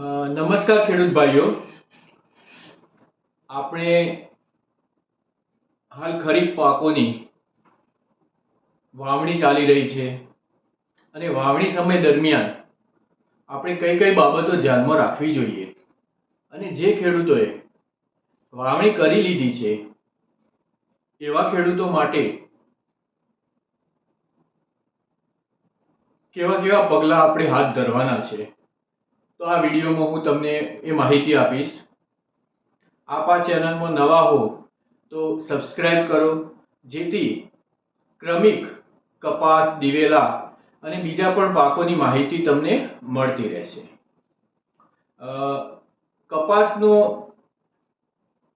નમસ્કાર ખેડૂત ભાઈઓ. આપણે હાલ ખરીફ પાકોની વાવણી ચાલી રહી છે અને વાવણી સમય દરમિયાન આપણે કઈ કઈ બાબતો ધ્યાનમાં રાખવી જોઈએ અને જે ખેડૂતોએ વાવણી કરી લીધી છે એવા ખેડૂતો માટે કેવા કેવા પગલાં આપણે હાથ ધરવાના છે. તો આ વિડીયોમાં હું તમને એ માહિતી આપીશ. આપ આ ચેનલમાં નવા હો, તો સબસ્ક્રાઇબ કરો, જેથી ક્રમિક કપાસ, દિવેલા અને બીજા પણ પાકોની માહિતી તમને મળતી રહેશે. કપાસનો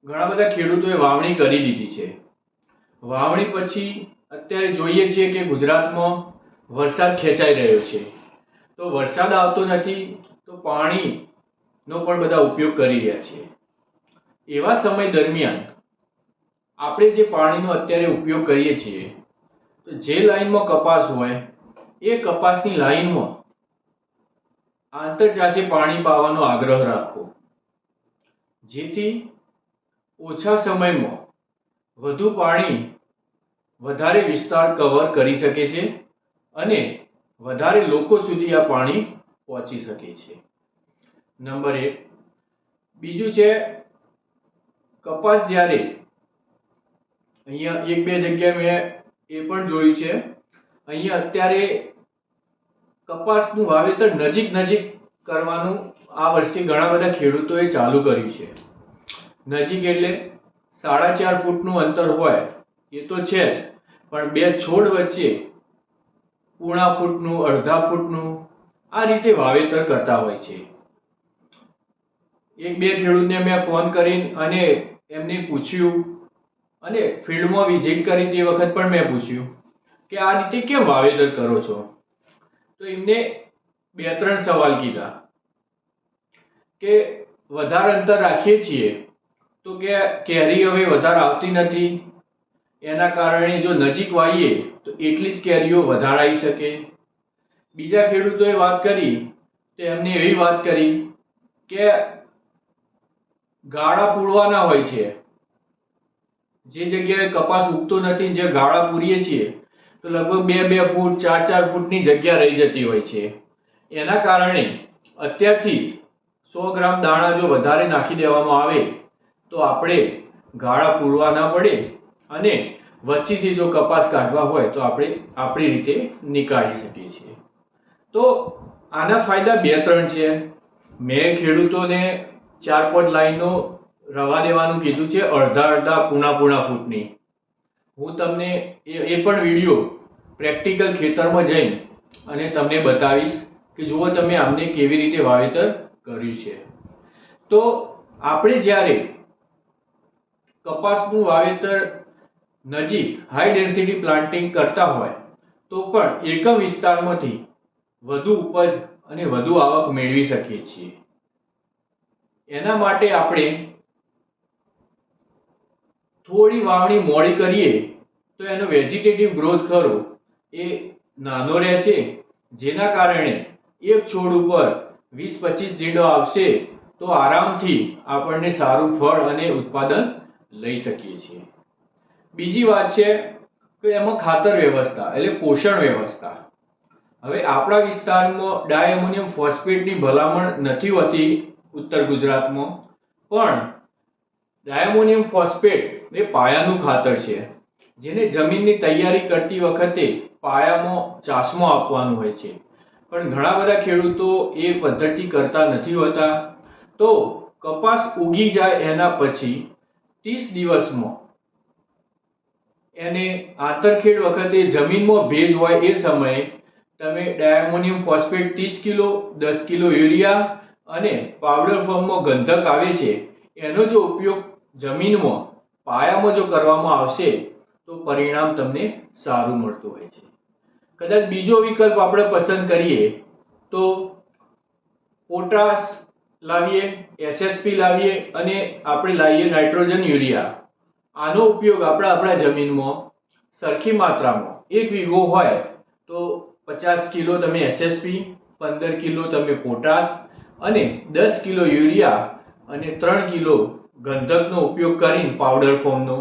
ઘણા બધા ખેડૂતોએ વાવણી કરી દીધી છે. વાવણી પછી અત્યારે જોઈએ છીએ કે ગુજરાતમાં વરસાદ ખેંચાઈ રહ્યો છે. તો વરસાદ આવતો નથી તો પાણીનો પણ બધા ઉપયોગ કરી રહ્યા છે એવા સમય દરમિયાન આપણે જે પાણીનો અત્યારે ઉપયોગ કરીએ છીએ, તો જે લાઈનમાં કપાસ હોય, એ કપાસની લાઈનમાં આંતરજાચે પાણી પાવાનો આગ્રહ રાખવો જેથી ઓછા સમયમાં વધુ પાણી વધારે વિસ્તાર કવર કરી શકે છે અને વધારે લોકો સુધી આ પાણી પહોંચી શકે છે. નંબર એક. બીજું છે, કપાસ જ્યારે અહીંયા એક બે જગ્યાએ મેં એ પણ જોયું છે. અહીંયા અત્યારે કપાસનું વાવેતર નજીક નજીક કરવાનું આ વર્ષે ઘણા બધા ખેડૂતોએ ચાલુ કર્યું છે. નજીક એટલે સાડા ચાર ફૂટનું અંતર હોય એ તો છે જ, પણ બે છોડ વચ્ચે પૂણા ફૂટનું, અડધા ફૂટનું આ રીતે વાવેતર કરતા હોય છે. એક બે ખેડૂતને મેં ફોન કરીને અને એમને પૂછ્યું અને ફિલ્ડમાં વિઝિટ કરી તે વખત પણ મેં પૂછ્યું કે આ રીતે કેમ વાવેતર કરો છો? તો એમને બે ત્રણ સવાલ કીધા કે વધારે અંતર રાખીએ છીએ તો કે કેરી હવે વધારે આવતી નથી, એના કારણે જો નજીક વાવીએ તો એટલી જ કેરીઓ વધારે આવી શકે. બીજા ખેડૂતોએ વાત કરી તો એમને એવી વાત કરી કે ગાળા પૂરવાના હોય છે. જે જગ્યાએ કપાસ ઉગતો નથી, જે ગાળા પૂરીએ છીએ, તો લગભગ બે બે ફૂટ, ચાર ચાર ફૂટની જગ્યા રહી જતી હોય છે. એના કારણે અત્યારથી સો ગ્રામ દાણા જો વધારે નાખી દેવામાં આવે, તો આપણે ગાળા પૂરવા ના પડે અને વચ્ચેથી જો કપાસ કાઢવા હોય, તો આપણે આપણી રીતે નીકાળી શકીએ છીએ. તો આના ફાયદા બે ત્રણ છે. મેં ખેડૂતોને ચાર પાંચ લાઈનો રવા દેવાનું કીધું છે અડધા અડધા પૂણા પૂણા ફૂટની. હું તમને એ પણ વીડિયો પ્રેક્ટિકલ ખેતરમાં જઈને અને તમને બતાવીશ કે જુઓ તમે આમને કેવી રીતે વાવેતર કર્યું છે. તો આપણે જ્યારે કપાસનું વાવેતર નજીક હાઈ ડેન્સિટી પ્લાન્ટિંગ કરતા હોય, તો પણ એકમ વિસ્તારમાંથી વધુ ઉપજ અને વધુ આવક મેળવી શકીએ છીએ. એના માટે આપણે થોડી વાવણી મોડી કરીએ તો એનો વેજીટેટિવ ગ્રોથ ખરો એ નાનો રહેશે. જેના કારણે એક છોડ ઉપર વીસ પચીસ જીડો આવશે તો આરામથી આપણને સારું ફળ અને ઉત્પાદન લઈ શકીએ છીએ. બીજી વાત છે કે એમાં ખાતર વ્યવસ્થા એટલે પોષણ વ્યવસ્થા. હવે આપણા વિસ્તારમાં ડાયમોનિયમ ફોસ્ફેટની ભલામણ નથી હોતી ઉત્તર ગુજરાતમાં. પણ ડાયમોનિયમ ફોસ્ફેટ એ પાયાનું ખાતર છે, જેને જમીનની તૈયારી કરતી વખતે પાયામાં ચાસમાં આપવાનું હોય છે. પણ ઘણા બધા ખેડૂતો એ પદ્ધતિ કરતા નથી હોતા. તો કપાસ ઉગી જાય એના પછી ત્રીસ દિવસમાં એને આંતરખેડ વખતે જમીનમાં ભેજ હોય એ સમયે તમે ડાયમોનિયમ ફોસ્ફેટ ત્રીસ કિલો, દસ કિલો યુરિયા અને પાવડર ફોર્મમાં ગંધક આવે છે, એનો જો ઉપયોગ જમીનમાં, પાયામાં જો કરવામાં આવશે, તો પરિણામ તમને સારું મળતું હોય છે. કદાચ બીજો વિકલ્પ આપણે પસંદ કરીએ, તો પોટાશ લાવીએ, એસએસપી લાવીએ અને આપણે લાવીએ નાઇટ્રોજન યુરિયા. આનો ઉપયોગ આપણે આપણા જમીનમાં સરખી માત્રામાં, એક વીઘો હોય, તો પચાસ કિલો તમે એસએસપી પંદર કિલો તમે પોટાશ અને દસ કિલો યુરિયા અને ત્રણ કિલો ગંધકનો ઉપયોગ કરીને પાવડર ફોર્મનો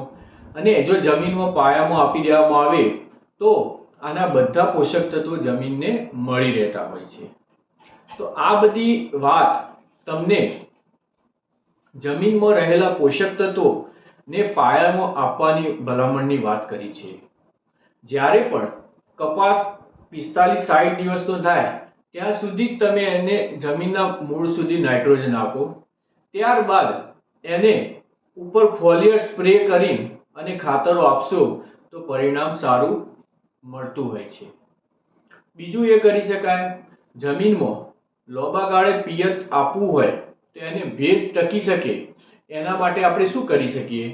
અને જો જમીનમાં પાયામાં આપી દેવામાં આવે, તો આના બધા પોષક તત્વો જમીનને મળી રહેતા હોય છે. તો આ બધી વાત તમને જમીનમાં રહેલા પોષક તત્વો ને પાયામાં આપવાની ભલામણની વાત કરી છે. જ્યારે પણ કપાસ પિસ્તાલીસ સાઠ દિવસનો થાય. ત્યાં સુધી તમે એને જમીનના મૂળ સુધી નાઇટ્રોજન આપો. ત્યારબાદ એને ઉપર ફોલિયર સ્પ્રે કરી અને ખાતરો આપશો તો પરિણામ સારું મળતું હોય છે. બીજું એ કરી શકાય, જમીનમાં લોબા ગાળે પિયત આપવું હોય તો એને ભેજ ટકી શકે. એના માટે આપણે શું કરી શકીએ?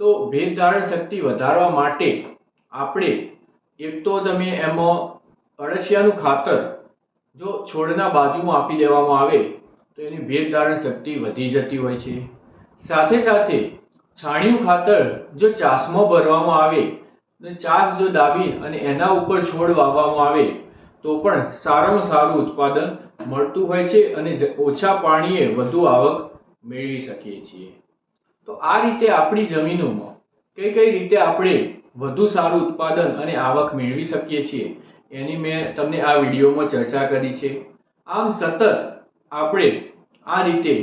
તો ભેજ ધારણ શક્તિ વધારવા માટે આપણે એક તો તમે એમાં અળસિયાનું ખાતર જો છોડના બાજુમાં આપી દેવામાં આવે, તો એની ભેજ ધારણ શક્તિ વધી જતી હોય છે. સાથે સાથે છાણિયું ખાતર જો ચાસમાં ભરવામાં આવે અને ચાસ જો દાબી અને એના ઉપર છોડ વાવવામાં આવે, તો પણ સારામાં સારું ઉત્પાદન મળતું હોય છે અને ઓછા પાણીએ વધુ આવક મેળવી શકીએ છીએ. તો આ રીતે આપણી જમીનોમાં કઈ કઈ રીતે આપણે વધુ સારું ઉત્પાદન અને આવક મેળવી શકીએ છીએ? એની મેં તમને આ વિડીયોમાં ચર્ચા કરી છે. આમ સતત આપણે આ રીતે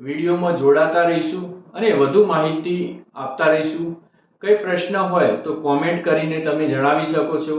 વિડીયોમાં જોડાતા રહીશું અને વધુ માહિતી આપતા રહીશું. કંઈ પ્રશ્ન હોય તો કોમેન્ટ કરીને તમે જણાવી શકો છો.